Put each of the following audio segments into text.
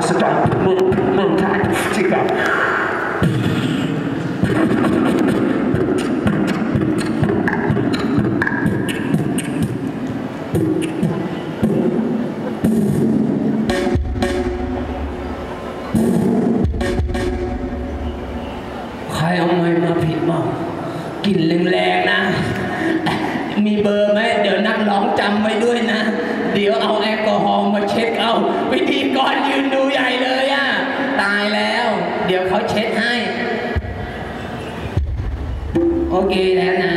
หัศจรรย์เมืองเมืองไทยที่กับใครเอาไม้มาผิดบ้างกลิ่นแรงๆนะ มีเบอร์ไหมเดี๋ยวนักร้องจำไว้ด้วยนะ เดี๋ยวเอาแอลกอฮอล์มาเช็ดเอาพิธีกรยืนดูใหญ่เลยอะตายแล้ว เดี๋ยวเขาเช็ดให้ โอเคแล้วนะ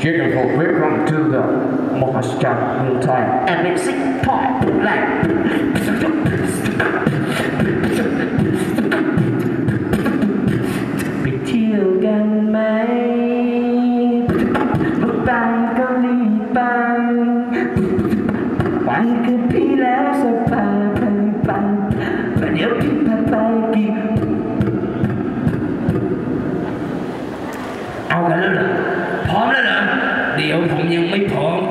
Chicken for welcome to the มหัศจรรย์เมืองไทย and Mexico Thailand ไปเที่ยวกันไหมไปก็รีบไปไปกับพี่แล้วสบายไปไปไปเดี๋ยวพี่ เดี๋ยวผมยังไม่พร้อม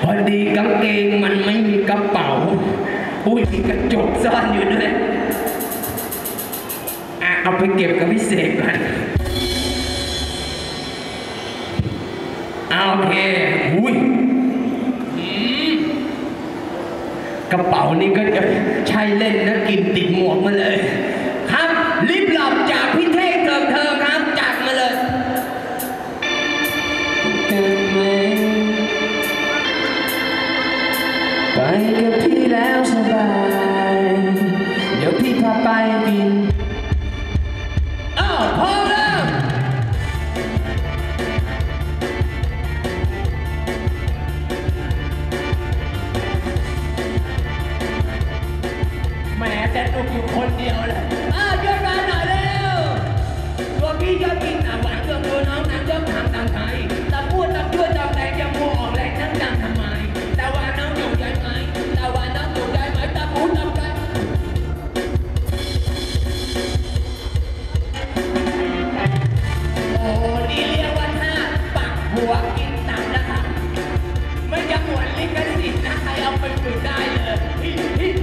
พอดีกางเกงมันไม่มีกระเป๋า อุ้ยมีกระจกซ่อนอยู่ด้วยอะเอาไปเก็บกับพี่เสกก่อนอะโอเคอุ้ยกระเป๋านี่ก็จะใช่เล่นนะกินติดหม สบาย เดี๋ยวพี่พาไปกิน อ้าพร้อมแล้วแหมแต่ลูกอยู่คนเดียวเลย 我那个你男孩要分不开了。